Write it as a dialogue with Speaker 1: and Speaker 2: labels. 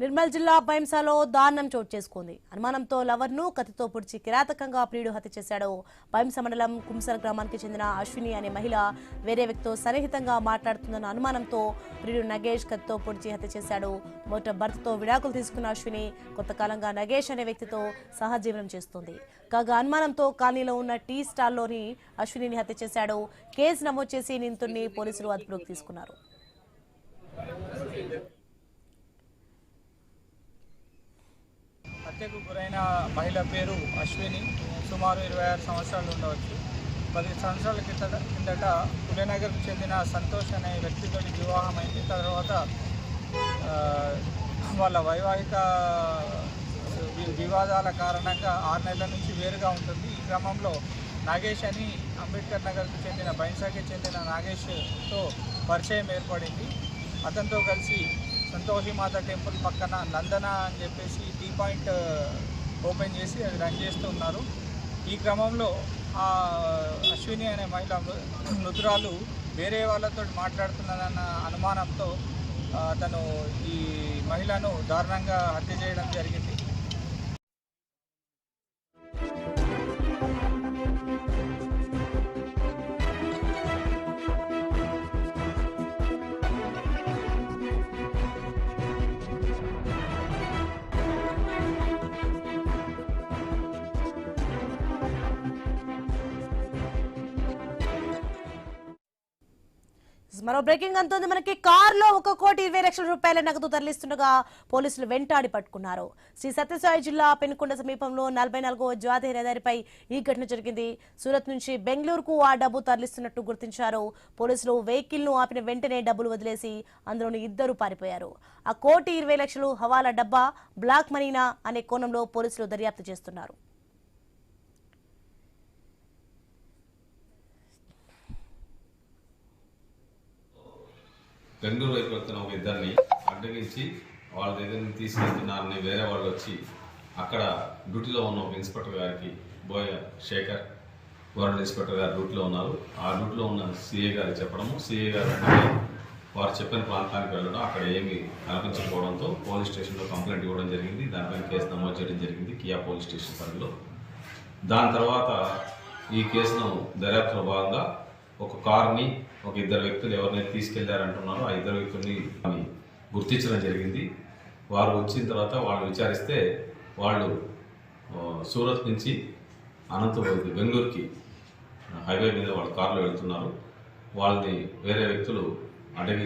Speaker 1: నిర్మల్ జిల్లా భైంసాలో దారుణం చోటు చేసుకుంది. అనుమానంతో లవర్ను కత్తితో పొడిచి కిరాతకంగా ప్రియుడు హత్య చేశాడు. భైంస మండలం కుంసల గ్రామానికి చెందిన అశ్విని అనే మహిళ వేరే వ్యక్తితో సన్నిహితంగా మాట్లాడుతుందన్న అనుమానంతో ప్రియుడు నగేష్ కత్తితో పొడిచి హత్య చేశాడు. మొదట భర్తతో విడాకులు తీసుకున్న అశ్విని కొంతకాలంగా నగేష్ అనే వ్యక్తితో సహజీవనం చేస్తుంది. కాగా అనుమానంతో కాలనీలో ఉన్న టీ స్టాల్లోని అశ్వినిని హత్య చేశాడు. కేసు నమోదు చేసి నిందితుడిని పోలీసులు అదుపులోకి తీసుకున్నారు.
Speaker 2: హత్యకు గురైన మహిళ పేరు అశ్విని. సుమారు ఇరవై ఆరు సంవత్సరాలు ఉండవచ్చు. పది సంవత్సరాల కిందట కిందట పులినగర్కు చెందిన సంతోష్ అనే వ్యక్తితో వివాహం అయింది తర్వాత వాళ్ళ వైవాహిక వివాదాల కారణంగా ఆరు నెలల నుంచి వేరుగా ఉంటుంది. ఈ క్రమంలో నాగేష్ అని అంబేద్కర్ నగర్కు చెందిన బైన్సాకి చెందిన నాగేష్తో పరిచయం ఏర్పడింది. అతనితో కలిసి సంతోషి మాత టెంపుల్ పక్కన నందన అని చెప్పేసి టీ పాయింట్ ఓపెన్ చేసి అది రన్ చేస్తున్నారు ఈ క్రమంలో ఆ అశ్విని అనే మహిళ మృతురాలు వేరే వాళ్ళతో మాట్లాడుతున్నదన్న అనుమానంతో తను ఈ మహిళను దారుణంగా హత్య చేయడం జరిగింది.
Speaker 1: మరో బ్రేకింగ్ అంతుంది మనకి కారులో ఒక కోటి ఇరవై లక్షల రూపాయల నగదు తరలిస్తుండగా పోలీసులు వెంటాడి పట్టుకున్నారు. శ్రీ సత్యసాయి జిల్లా పెనుకొండ సమీపంలో నలభై నాలుగో జాతీయ రహదారిపై ఈ ఘటన జరిగింది. సూరత్ నుంచి బెంగళూరుకు ఆ డబ్బు తరలిస్తున్నట్టు గుర్తించారు. పోలీసులు వెహికల్ను ఆపిన వెంటనే డబ్బులు వదిలేసి అందులోని ఇద్దరు పారిపోయారు. ఆ కోటి ఇరవై లక్షలు హవాలా డబ్బా బ్లాక్ మనీనా అనే కోణంలో పోలీసులు దర్యాప్తు చేస్తున్నారు.
Speaker 3: బెంగళూరు వైపు వెళ్తున్న ఒక ఇద్దరిని అడ్డగించి వాళ్ళ దగ్గర నుంచి తీసుకెళ్తున్నారని వేరే వాళ్ళు వచ్చి అక్కడ డ్యూటీలో ఉన్న ఒక ఇన్స్పెక్టర్ గారికి బోయ శేఖర్ వరల్డ్ ఇన్స్పెక్టర్ గారు డ్యూటీలో ఉన్నారు. ఆ డ్యూటీలో ఉన్న సిఏ గారు చెప్పడము. సిఏ గారు వారు చెప్పిన ప్రాంతానికి వెళ్ళడం అక్కడ ఏమి కనిపించకపోవడంతో పోలీస్ స్టేషన్లో కంప్లైంట్ ఇవ్వడం జరిగింది. దానిపైన కేసు నమోదు చేయడం జరిగింది కియా పోలీస్ స్టేషన్ పరిధిలో. దాని తర్వాత ఈ కేసును దర్యాప్తులో భాగంగా ఒక కార్ని ఒక ఇద్దరు వ్యక్తులు ఎవరినైతే తీసుకెళ్ళారంటున్నారో ఆ ఇద్దరు వ్యక్తుల్ని అని గుర్తించడం జరిగింది. వారు వచ్చిన తర్వాత వాళ్ళు విచారిస్తే వాళ్ళు సూరత్ నుంచి అనంతపురం బెంగళూరుకి హైవే మీద వాళ్ళు కారులో వెళ్తున్నారు. వాళ్ళని వేరే వ్యక్తులు అడగించి